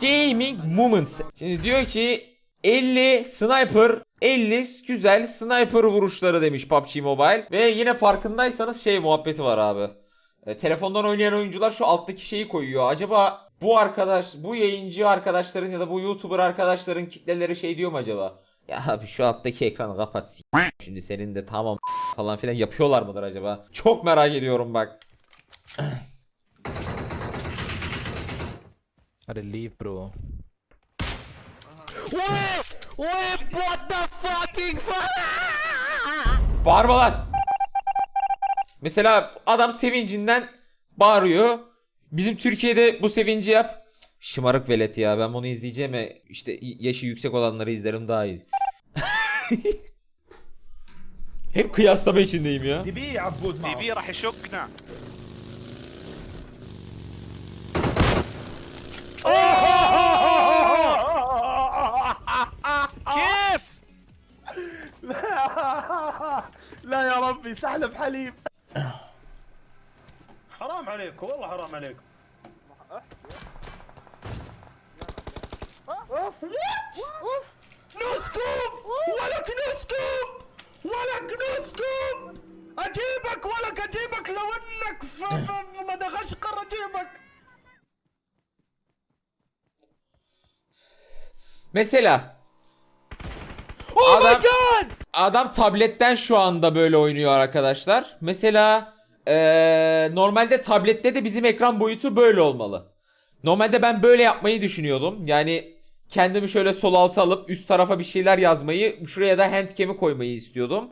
Gaming Moments. Şimdi diyor ki 50 sniper 50 güzel sniper vuruşları demiş PUBG Mobile. Ve yine farkındaysanız şey muhabbeti var abi. E, telefondan oynayan oyuncular şu alttaki şeyi koyuyor. Acaba bu arkadaş, bu yayıncı arkadaşların ya da bu YouTuber arkadaşların kitleleri şey diyor mu acaba? Ya abi şu alttaki ekranı kapat. Şimdi senin de tamam falan filan yapıyorlar mıdır acaba? Çok merak ediyorum bak. Hadi leave bro. Wait! Wait! What the fucking fuck? Bağırma lan. Mesela adam sevincinden bağırıyor. Bizim Türkiye'de bu sevinci yap. Şımarık velet ya ben bunu izleyeceğime işte yaşı yüksek olanları izlerim daha iyi. Hep kıyaslama içindeyim ya. Dibi ya bu. Dibi rah لا يا ربي سحلب حليب. حرام عليكم والله حرام عليكم. نو سكوب ولك نو سكوب ولك نو سكوب أجيبك ولك أجيبك لو إنك في, مدغشقر أجيبك. Mesela Oh Adam- my god! Adam tabletten şu anda böyle oynuyor arkadaşlar. Mesela eee, normalde tablette de bizim ekran boyutu böyle olmalı. Normalde ben böyle yapmayı düşünüyordum. Yani kendimi şöyle sol alta alıp üst tarafa bir şeyler yazmayı, şuraya da handcam'i koymayı istiyordum.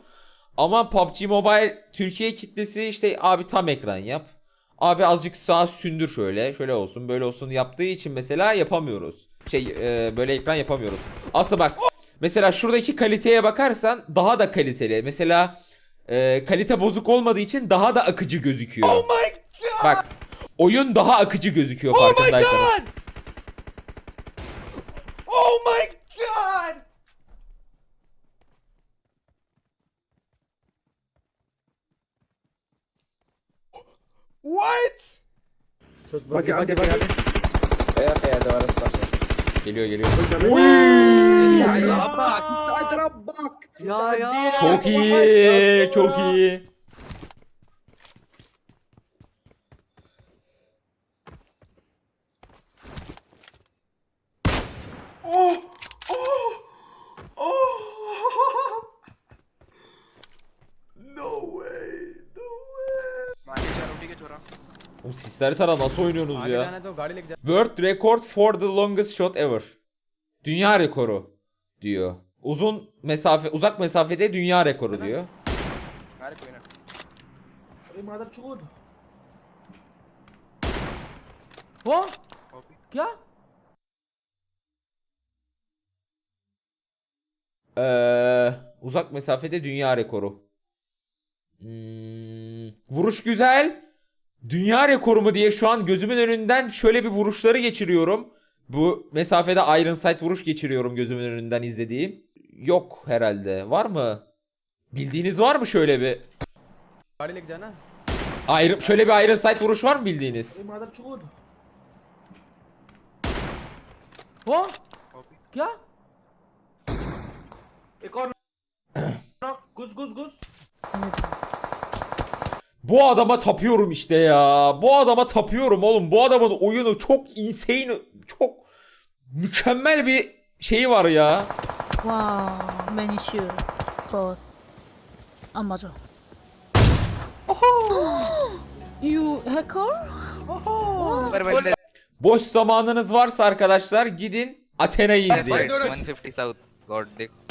Ama PUBG Mobile Türkiye kitlesi işte abi tam ekran yap. Abi azıcık sağa sündür şöyle. Şöyle olsun böyle olsun yaptığı için mesela yapamıyoruz. Şey e, böyle ekran yapamıyoruz. Aslında bak mesela şuradaki kaliteye bakarsan daha da kaliteli. Mesela e, kalite bozuk olmadığı için daha da akıcı gözüküyor. Oh my god Bak oyun daha akıcı gözüküyor Oh my farkındaysanız. god Oh my god What? Geliyor geliyor. Oy! Sider'a bak. Sider'a bak. Ya ya. Çok iyi. Çok iyi. Oh. Oğlum sisleri tara nasıl oynuyorsunuz ya? World record for the longest shot ever. Dünya rekoru diyor. Uzun mesafe, uzak mesafede dünya rekoru diyor. Imradar çukur. What? क्या Ee, uzak mesafede dünya rekoru. Hmm, vuruş güzel dünya rekoru mu diye şu an gözümün önünden şöyle bir vuruşları geçiriyorum. Bu mesafede Ironside vuruş geçiriyorum gözümün önünden izlediğim. Yok herhalde. Var mı? Bildiğiniz var mı şöyle bir? Haliyle giden. Ayrı, şöyle bir Ironside vuruş var mı bildiğiniz? Benim adam çok oldu. Ho? Ya? Ekor. Guz guz guz. Bu adama tapıyorum işte ya. Bu adama tapıyorum oğlum. Bu adamın oyunu çok insane, çok mükemmel bir şeyi var ya. Wow, many shoes for Amazon. Oho! you hacker? Oho! Permanent. Boş zamanınız varsa arkadaşlar gidin Athena'yı izleyin. 150 south. God dick.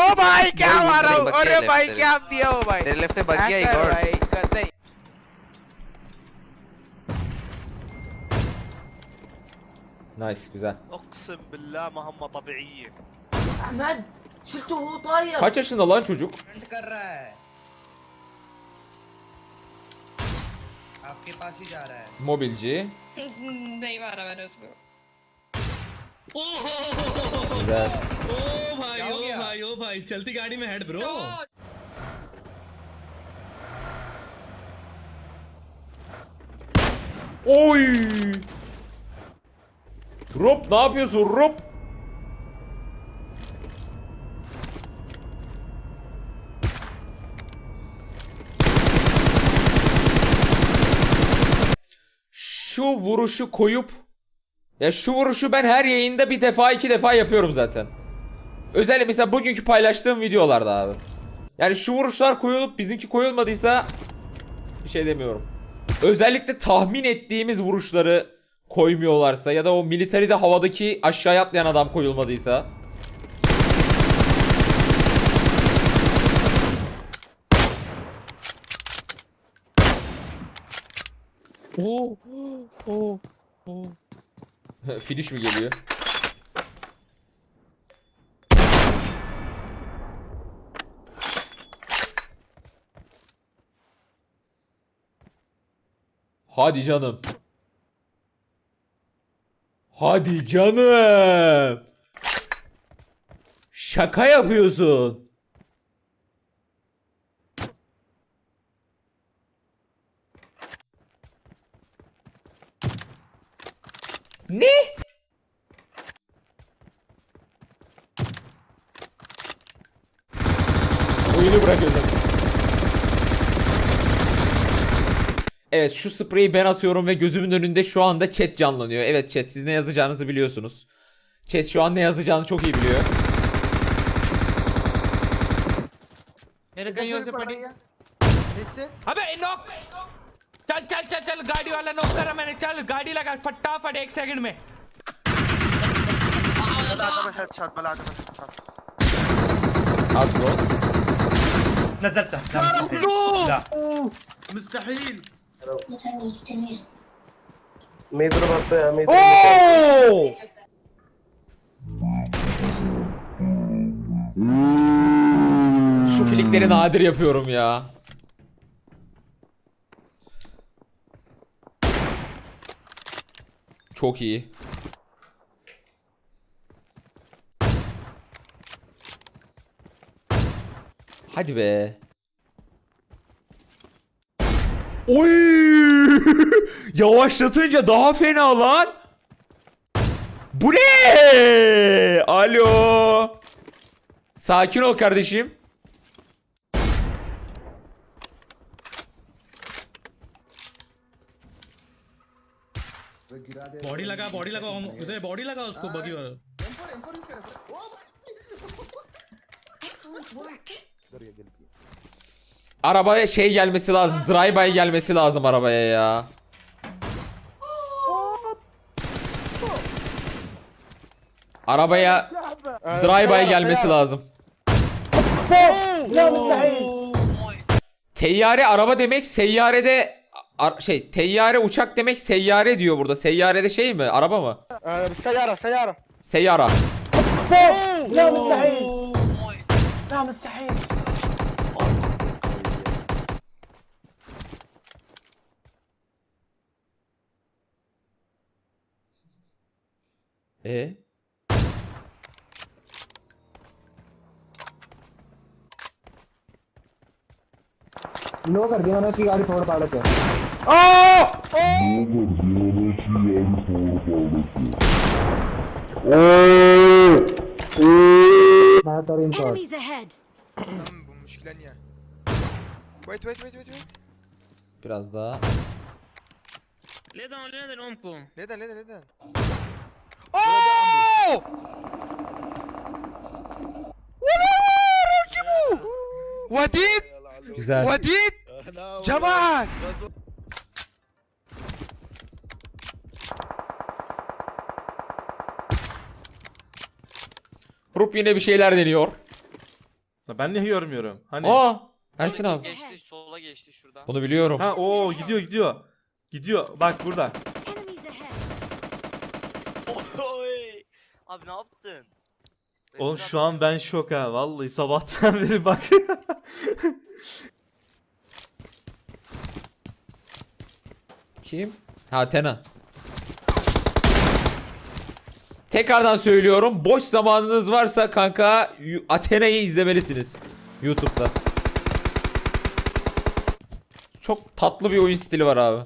ओ भाई क्या भाई, मारा हूँ बच गया अरे left भाई से। क्या दिया हो भाई तेरे लेफ्ट से बच गया ही Hacker गॉड भाई करते ही Nice güzel. اقسم بالله ما هم طبيعيين احمد شلته وهو طاير Kaç yaşında lan çocuk? कर रहा है आपके पास ही जा रहा है Mobilci. नहीं मारा मैंने उसको चलती गाड़ी में हेड ब्रो ओए रुप ना पियो सु रुप वुरुशु खोयुप। Ya şu vuruşu ben her yayında bir defa iki defa yapıyorum zaten. Özellikle mesela bugünkü paylaştığım videolarda abi. Yani şu vuruşlar koyulup bizimki koyulmadıysa bir şey demiyorum. Özellikle tahmin ettiğimiz vuruşları koymuyorlarsa ya da o militaride havadaki aşağıya atlayan adam koyulmadıysa. Oh. Oh. Oh. Finish mi geliyor? Hadi canım. Hadi canım. Şaka yapıyorsun. Oyunu bırakıyorsun. Evet şu spreyi ben atıyorum ve gözümün önünde şu anda chat canlanıyor. Evet chat siz ne yazacağınızı biliyorsunuz. Chat şu an ne yazacağını çok iyi biliyor. अबे नॉक चल चल चल चल गाड़ी वाला नॉक करा मैंने चल गाड़ी लगा फटाफट एक सेकंड में Az bro. نزلته لا مستحيل لا مستحيل ما يضرب الطيعة ما يضرب اوه Şu filikleri nadir yapıyorum ya. Çok iyi. Hadi be. Oy! Yavaşlatınca daha fena lan. Bu ne? Alo. Sakin ol kardeşim. Body लगा बॉडी लगा उधर बॉडी लगा उसको बगी और Arabaya şey gelmesi lazım. Drive-by gelmesi lazım arabaya ya. Arabaya drive-by gelmesi lazım. Teyyare araba demek seyyarede ar- şey teyyare uçak demek seyyare diyor burada. Seyyarede şey mi? Araba mı? سيارة سيارة Seyyara. لا مستحيل لا مستحيل E लो कर दिया मैंने उसकी गाड़ी फोड़ पाड़ के मैं तो इन पर Enemies ahead. bu müşkile niye? Wait wait wait wait wait. biraz daha. Neden neden neden? وديد Güzel. وديد جمال Rup yine bir şeyler deniyor. Ben niye görmüyorum? Hani Aa! Ersin abi. Geçti sola geçti şuradan. Bunu biliyorum. ha o gidiyor gidiyor. Gidiyor. Bak burada. Enemies ahead. Abi ne yaptın? Oğlum şu an ben şok ha. Vallahi sabahtan beri bak. Kim? Ha Athena. Tekrardan söylüyorum. Boş zamanınız varsa kanka Athena'yı izlemelisiniz. YouTube'da. Çok tatlı bir oyun stili var abi.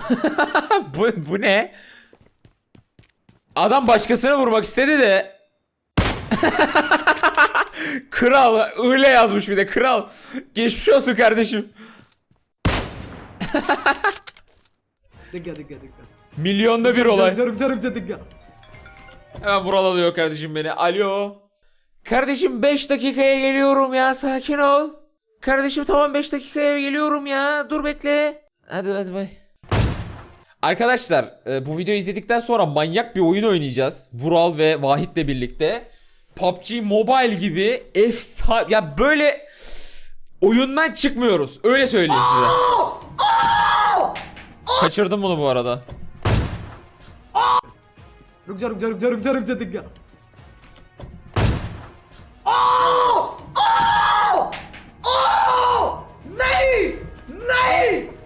bu, bu ne? Adam başkasına vurmak istedi de. kral. Öyle yazmış bir de kral. Geçmiş olsun kardeşim. Dikkat dikkat dikkat. Milyonda bir olay. Canım canım canım dikkat. Hemen buralalıyor kardeşim beni. Alo. Kardeşim 5 dakikaya geliyorum ya sakin ol. Kardeşim tamam 5 dakikaya geliyorum ya. Dur bekle. Hadi hadi bay. Arkadaşlar e, bu videoyu izledikten sonra manyak bir oyun oynayacağız. Vural ve Vahit'le birlikte. PUBG Mobile gibi efsane ya böyle oyundan çıkmıyoruz. Öyle söyleyeyim size. Kaçırdım bunu bu arada. Rukca rukca rukca rukca rukca rukca.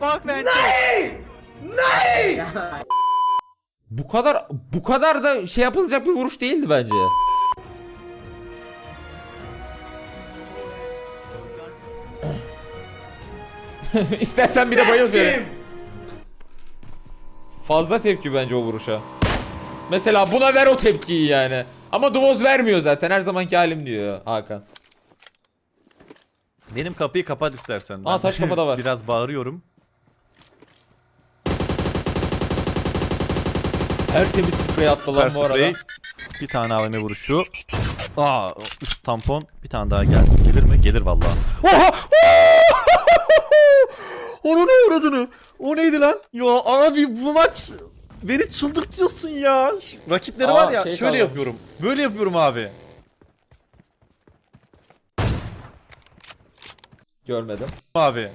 Fuck man. Nein! Bu kadar bu kadar da şey yapılacak bir vuruş değildi bence. İstersen bir de bayıl beni. Fazla tepki bence o vuruşa. Mesela buna ver o tepkiyi yani. Ama Duvoz vermiyor zaten her zamanki halim diyor Hakan. Benim kapıyı kapat istersen. Aa ben taş kapıda var. Biraz bağırıyorum. Tertemiz sprey attı lan Süper bu arada. sprey. Bir tane AVM vuruşu. Aa, üst tampon. Bir tane daha gelsin. Gelir mi? Gelir vallahi. Oha! Onu ne uğradığını? O neydi lan? Ya abi bu maç beni çıldırtıyorsun ya. Rakipleri Aa, var ya şey şöyle kaldı. yapıyorum. Böyle yapıyorum abi. Görmedim. Abi.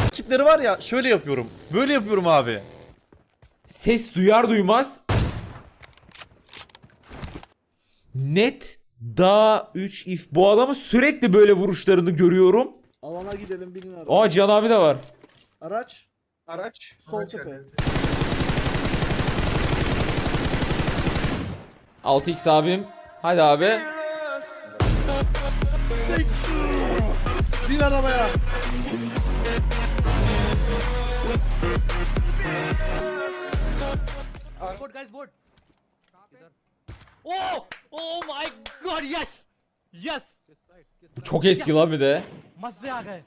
Rakipleri var ya şöyle yapıyorum. Böyle yapıyorum abi. Ses duyar duymaz net da 3 if bu adamın sürekli böyle vuruşlarını görüyorum. Alana gidelim bilmiyorum. Aa Can abi de var. Araç. Araç. Sol tepe. 6x abim. Hadi abi. bin arabaya. Ah, board guys board. Oh! Oh my god yes! Yes! Bu çok eski lan bir de. Mazze aga.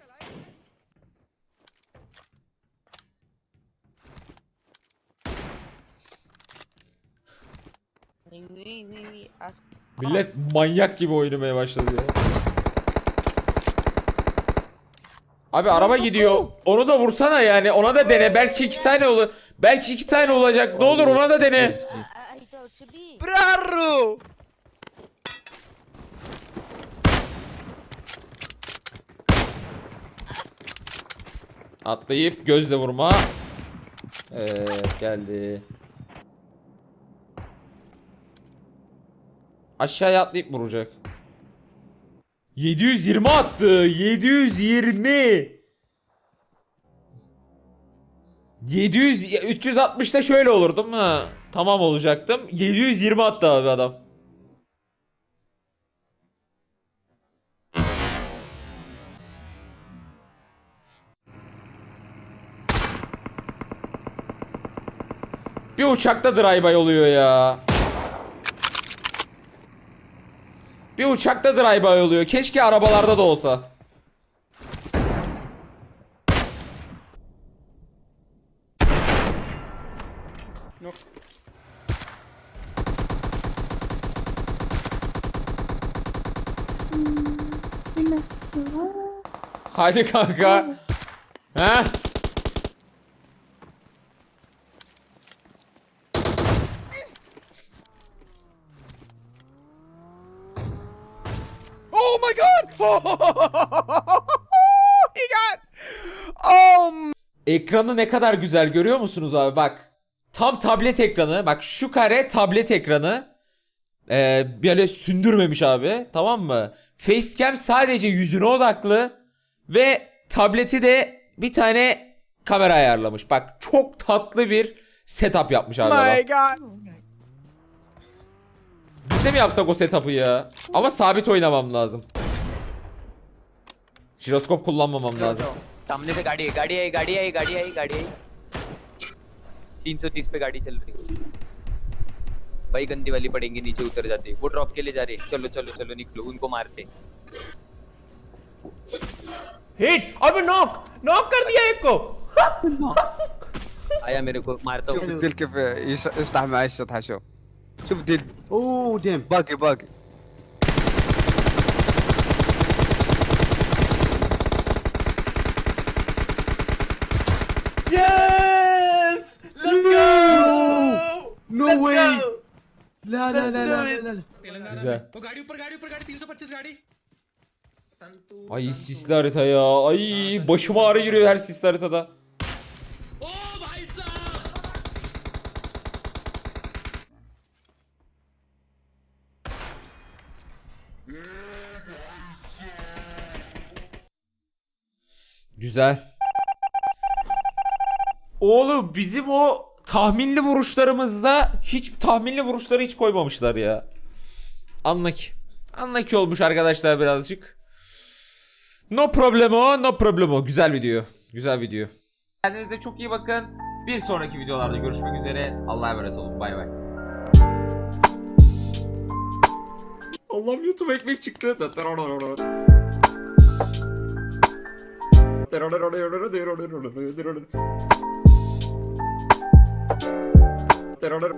Millet manyak gibi oynamaya başladı ya. Abi araba gidiyor. Onu da vursana yani. Ona da dene. Belki iki tane olur. Belki iki tane olacak. Ne olur ona da dene. Brarro! Atlayıp gözle vurma. Evet geldi. Aşağıya atlayıp vuracak. 720 attı. 720. 700 360'da şöyle olurdum ha. Tamam olacaktım. 720 attı abi adam. Bir uçakta drive-by oluyor ya. Bir uçakta drive-by oluyor. Keşke arabalarda da olsa. Hadi kanka. Ha? Oh my god! he got... Oh Ekranı ne kadar güzel görüyor musunuz abi bak. Tam tablet ekranı. Bak şu kare tablet ekranı. Ee, böyle sündürmemiş abi. Tamam mı? Facecam sadece yüzüne odaklı. Ve tableti de bir tane kamera ayarlamış. Bak çok tatlı bir setup yapmış abi. adam. my god! Biz de mi yapsak o setup'ı ya? Ama sabit oynamam lazım. Jiroskop kullanmamam lazım. सामने से गाड़ी है गाड़ी आई गाड़ी आई गाड़ी आई गाड़ी आई 330 पे गाड़ी चल रही है भाई गंदी वाली पड़ेंगी नीचे उतर जाते वो ड्रॉप के लिए जा रहे चलो चलो चलो निकलो उनको मारते हिट अबे नॉक नॉक कर दिया एक को आया मेरे को मारता شوف हूँ الديل كيف يس- يصلح معي الشطحة شوف شوف ديل اوه ديم باقي باقي No Let's way. Go. La la la la la. Güzel. O gari upar gari upar gari 325 gari. Ay sisli harita ya. Ay başım ağrı giriyor her sisli haritada. Güzel. Oğlum bizim o tahminli vuruşlarımızda hiç tahminli vuruşları hiç koymamışlar ya. Anlaki. Anlaki olmuş arkadaşlar birazcık. No problemo, no problemo. Güzel video. Güzel video. Kendinize çok iyi bakın. Bir sonraki videolarda görüşmek üzere. Allah'a emanet olun. Bay bay. Allah'ım YouTube ekmek çıktı. terror.